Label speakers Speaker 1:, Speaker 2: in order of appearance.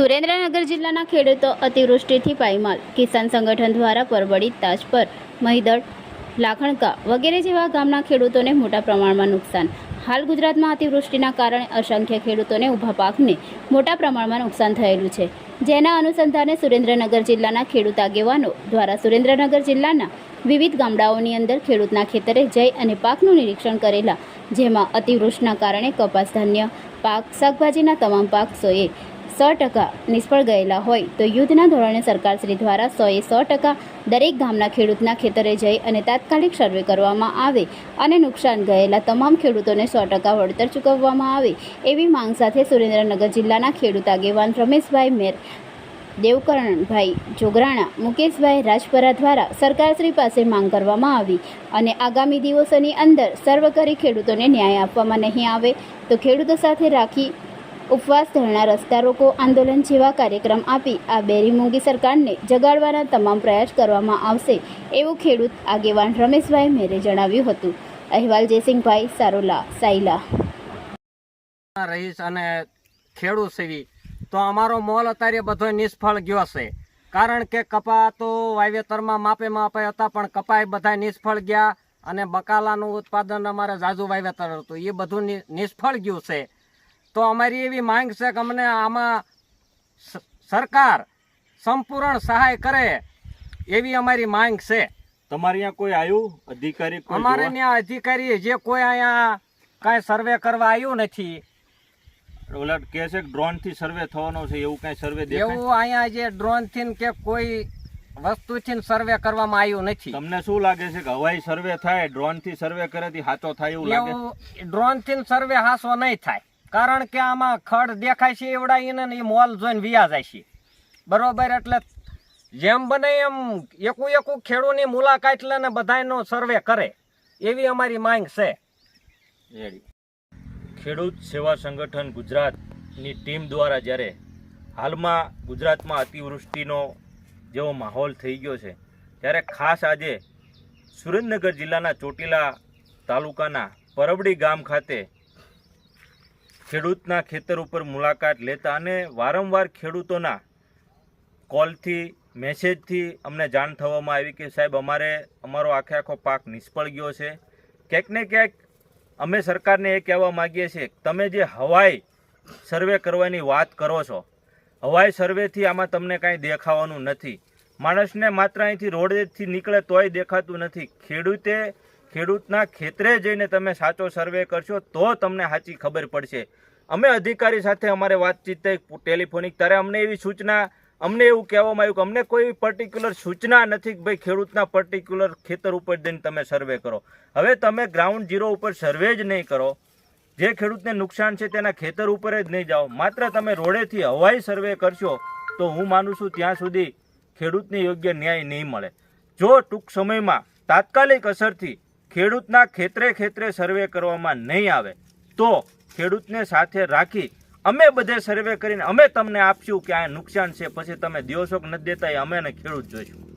Speaker 1: સુરેન્દ્રનગર જિલ્લાના ખેડૂતો અતિવૃષ્ટિથી પાયમાલ. કિસાન સંગઠન દ્વારા પરવડી તાજપર મહીદળ, લાખણકા વગેરે જેવા ગામના ખેડૂતોને મોટા પ્રમાણમાં નુકસાન. હાલ ગુજરાતમાં અતિવૃષ્ટિના કારણે અસંખ્ય ખેડૂતોને ઊભા પાકને મોટા પ્રમાણમાં નુકસાન થયેલું છે. જેના અનુસંધાને સુરેન્દ્રનગર જિલ્લાના ખેડૂત આગેવાનો દ્વારા સુરેન્દ્રનગર જિલ્લાના વિવિધ ગામડાઓની અંદર ખેડૂતના ખેતરે જઈ અને પાકનું નિરીક્ષણ કરેલા, જેમાં અતિવૃષ્ટિના કારણે કપાસ, ધાન્ય પાક, શાકભાજીના તમામ પાક સોએ સો ટકા નિષ્ફળ ગયેલા હોય તો યુદ્ધના ધોરણે સરકારશ્રી દ્વારા સોએ સો ટકા દરેક ગામના ખેડૂતના ખેતરે જઈ અને તાત્કાલિક સર્વે કરવામાં આવે અને નુકસાન ગયેલા તમામ ખેડૂતોને સો ટકા વળતર ચૂકવવામાં આવે એવી માંગ સાથે સુરેન્દ્રનગર જિલ્લાના ખેડૂત આગેવાન રમેશભાઈ મેર, દેવકરણભાઈ જોગરાણા, મુકેશભાઈ રાજપરા દ્વારા સરકારશ્રી પાસે માંગ કરવામાં આવી અને આગામી દિવસોની અંદર સર્વ કરી ખેડૂતોને ન્યાય આપવામાં નહીં આવે તો ખેડૂતો સાથે રાખી ઉપવાસ ધરણા, રસ્તા રોકો, આંદોલન જેવા કાર્યક્રમ આપી આ બેરી મોંઘી સરકારને જગાડવાના તમામ પ્રયાસ કરવામાં આવશે એવું ખેડૂત આગેવાન રમેશભાઈ મેરે જણાવ્યું હતું. અહેવાલ જયસિંહભાઈ, સારોલા સાઈલા
Speaker 2: રહીશ અને ખેડૂત સેવી તો અમારો મોલ અત્યારે બધો નિષ્ફળ ગયો છે. કારણ કે કપા તો વાવેતરમાં માપે માપે હતા, પણ કપાય બધા નિષ્ફળ ગયા અને બકાલાનું ઉત્પાદન અમારે ઝાઝુ વાવેતર હતું. એ બધું નિષ્ફળ ગયું છે. તો અમારી એવી માંગ છે કે અમને આમાં સરકાર સંપૂર્ણ સહાય કરે એવી અમારી માંગ છે.
Speaker 3: તમારે અહીંયા કોઈ આવ્યું અધિકારી
Speaker 2: અમારે ત્યાં અધિકારી જે કોઈ અહીંયા કાંઈ સર્વે કરવા આવ્યું નથી.
Speaker 3: ઓલા કહે છે કે ડ્રોનથી સર્વે થવાનો છે એવું કાંઈ સર્વે
Speaker 2: એવું અહીંયા જે ડ્રોનથી કે કોઈ વસ્તુથી સર્વે કરવામાં આવ્યું નથી.
Speaker 3: તમને શું લાગે છે કે હવાઈ સર્વે થાય ડ્રોનથી સર્વે કરેથી સાચો થાય એવું લાગે?
Speaker 2: ડ્રોનથી સર્વે હાસો નહીં થાય. કારણ કે આમાં ખડ દેખાય છે એવડાવીને ને એ મોલ જોઈને વિયા જાય છે. બરોબર એટલે જેમ બને એમ એકું એકું ખેડૂની મુલાકાત લે ને બધાનો સર્વે કરે. એવી અમારી માંગ છે.
Speaker 3: ખેડૂત સેવા સંગઠન ગુજરાતની ટીમ દ્વારા જ્યારે હાલમાં ગુજરાતમાં અતિવૃષ્ટિનો જેવો માહોલ થઈ ગયો છે, ત્યારે ખાસ આજે સુરેન્દ્રનગર જિલ્લાના ચોટીલા તાલુકાના પરબડી ગામ ખાતે ખેડૂતના ખેતર ઉપર મુલાકાત લેતા અને વારંવાર ખેડૂતોના કોલથી, મેસેજથી અમને જાણ થવામાં આવી કે સાહેબ, અમારે, અમારો આખે આખો પાક નિષ્ફળ ગયો છે. ક્યાંક ક્યાંક અમે સરકારને એ કહેવા માગીએ છીએ, તમે જે હવાઈ સર્વે કરવાની વાત કરો છો, હવાઈ સર્વેથી આમાં તમને કાંઈ દેખાવાનું નથી. માણસને માત્ર અહીંથી રોડેથી નીકળે તોય દેખાતું નથી. ખેડૂતે ખેડૂતના ખેતરે જઈને તમે સાચો સર્વે કરશો તો તમને સાચી ખબર પડશે. અમે અધિકારી સાથે અમારે વાતચીત થઈ ટેલિફોનિક ત્યારે અમને એવી સૂચના, અમને એવું કહેવામાં આવ્યું કે અમને કોઈ પર્ટિક્યુલર સૂચના નથી કે ભાઈ ખેડૂતના પર્ટિક્યુલર ખેતર ઉપર જઈને તમે સર્વે કરો. હવે તમે ગ્રાઉન્ડ ઝીરો ઉપર સર્વે જ નહીં કરો. જે ખેડૂતને નુકસાન છે તેના ખેતર ઉપર જ નહીં જાઓ. માત્ર તમે રોડેથી હવાઈ સર્વે કરશો તો હું માનું છું ત્યાં સુધી ખેડૂતને યોગ્ય ન્યાય નહીં મળે. જો ટૂંક સમયમાં તાત્કાલિક અસરથી ખેડૂતના ખેતરે ખેતરે સર્વે કરવામાં નહીં આવે, તો ખેડૂતને સાથે રાખી અમે બધે સર્વે કરીને અમે તમને આપશું કે આ નુકસાન છે, પછી તમે દિવસો નથી દેતા, એ અમે ખેડૂત જોઈશું.